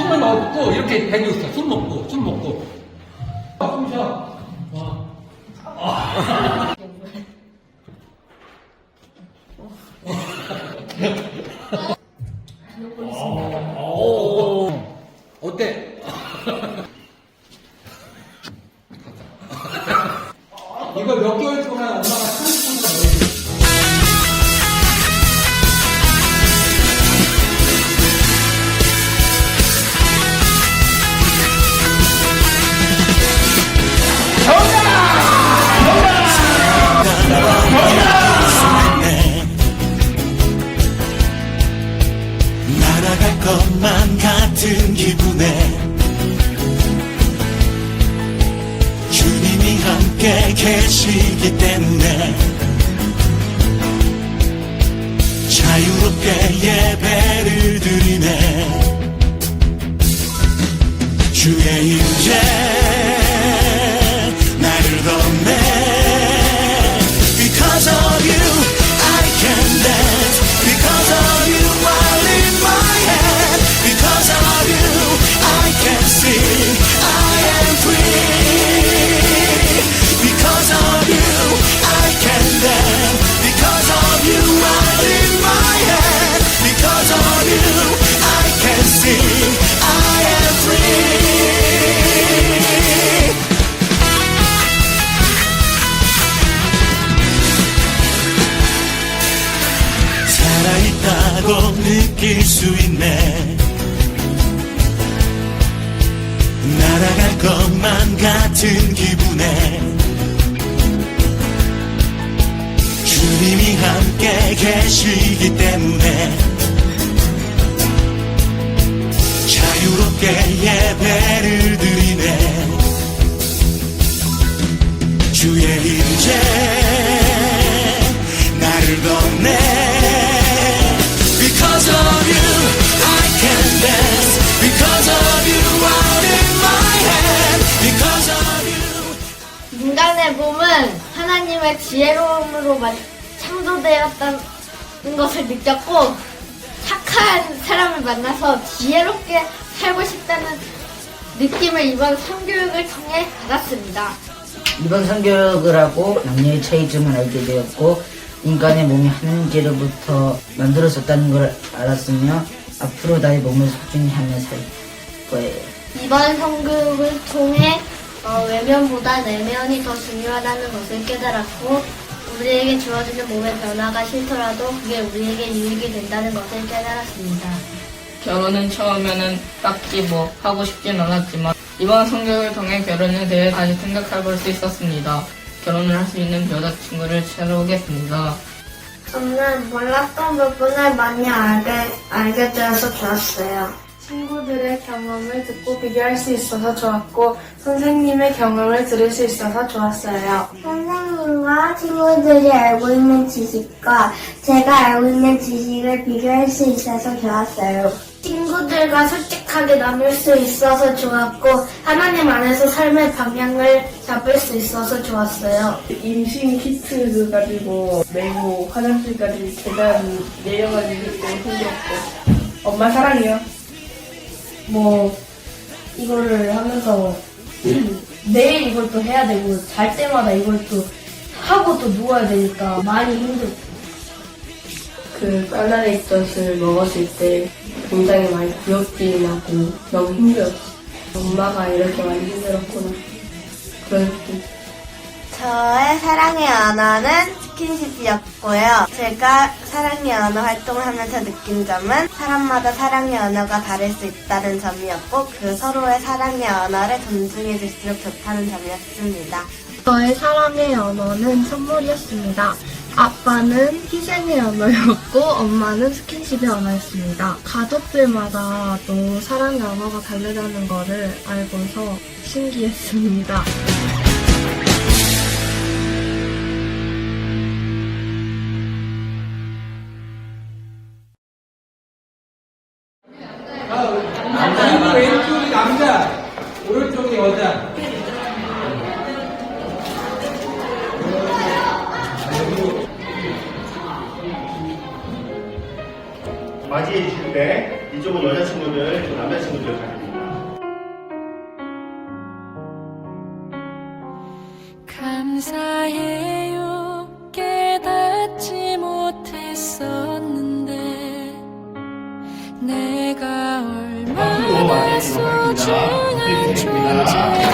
숨을 먹고 이렇게 대고 있어. 숨 먹고, 숨 먹고. 아, 숨 쉬어. 와. 오. 어때? 기분에 주님이 함께 계시기 때문에 자유롭게 예배를 드리네. 주의 임재 살아있다고 느낄 수 있네. 날아갈 것만 같은 기분에 주님이 함께 계시기 때문에 자유롭게 예배 인간의 몸은 하나님의 지혜로움으로 만- 창조되었다는 것을 느꼈고 착한 사람을 만나서 지혜롭게 살고 싶다는 느낌을 이번 성교육을 통해 받았습니다. 이번 성교육을 하고 남녀의 차이점을 알게 되었고 인간의 몸이 하나님께로부터 만들어졌다는 걸 알았으며 앞으로 나의 몸을 소중히 하며 살 거예요. 이번 성교육을 통해 어, 외면보다 내면이 더 중요하다는 것을 깨달았고 우리에게 주어지는 몸의 변화가 싫더라도 그게 우리에게 유익이 된다는 것을 깨달았습니다. 결혼은 처음에는 딱히 뭐 하고 싶진 않았지만 이번 성교육을 통해 결혼에 대해 다시 생각해 볼 수 있었습니다. 결혼을 할 수 있는 여자친구를 찾아오겠습니다. 저는 몰랐던 부분을 많이 알게, 알게 되어서 좋았어요. 친구들의 경험을 듣고 비교할 수 있어서 좋았고 선생님의 경험을 들을 수 있어서 좋았어요. 선생님과 친구들이 알고 있는 지식과 제가 알고 있는 지식을 비교할 수 있어서 좋았어요. 친구들과 솔직하게 나눌 수 있어서 좋았고 하나님 안에서 삶의 방향을 잡을 수 있어서 좋았어요. 임신 키트 가지고 메고 화장실까지 계단 내려가지고 생겼고 엄마 사랑해요. 뭐 이거를 하면서 내일 이걸 또 해야 되고 잘 때마다 이걸 또 하고 또 누워야 되니까 많이 힘들고 그 까나레이젓을 먹었을 때 굉장히 많이 구역질이 나고 너무 힘들었지. 엄마가 이렇게 많이 힘들었구나. 때 저의 사랑의 언어는 스킨십이었고요. 제가 사랑의 언어 활동을 하면서 느낀 점은 사람마다 사랑의 언어가 다를 수 있다는 점이었고 그 서로의 사랑의 언어를 존중해 줄수록 좋다는 점이었습니다. 저의 사랑의 언어는 선물이었습니다. 아빠는 희생의 언어였고 엄마는 스킨십의 언어였습니다. 가족들마다 또 사랑의 언어가 다르다는 거를 알고서 신기했습니다. 여자. 맞이해 주실 때 이쪽은 여자친구들, 이쪽 남자친구들. 감사해요 깨닫지 못했었는데 내가 얼마나 소중한 Thank you.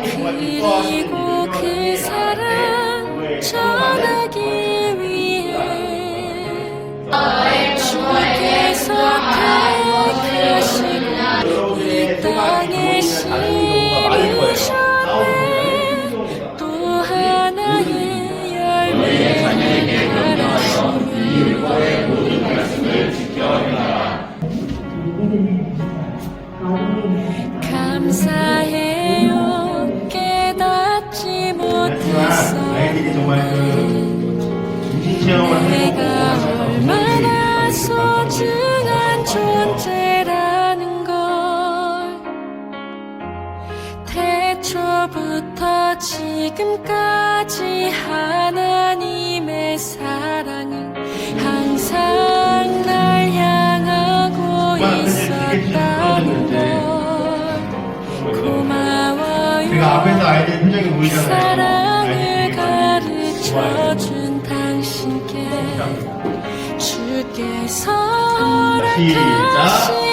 그리고 그 사랑 전하기 위해 주께서 택하시고 이 땅에 심으셨네 지금까지 하나님의 사랑은 항상 날 향하고 있었다는 걸 고마워요 우리가 앞에서 아이들 표정이 보이잖아요. 사랑을. 가르쳐준 당신께 주께서. 허락하신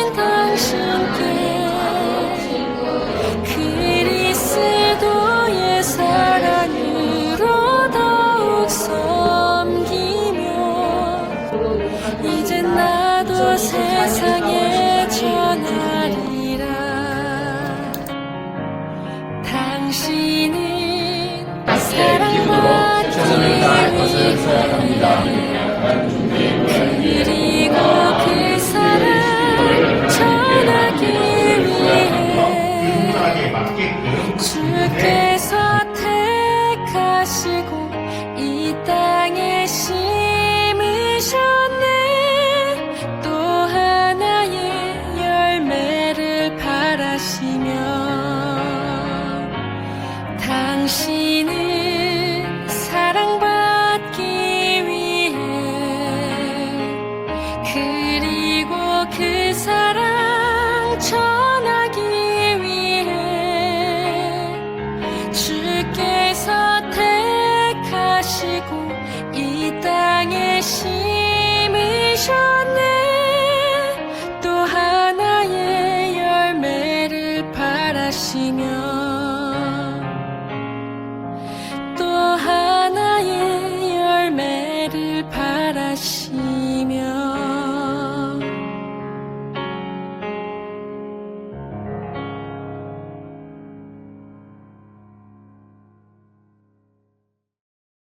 세상에 전하리라. 당신은 사랑받기 위해 당신은 사랑받기 위해 그리고 그 사랑 전하기 위해 주께서 택하시고 이 땅에 바라시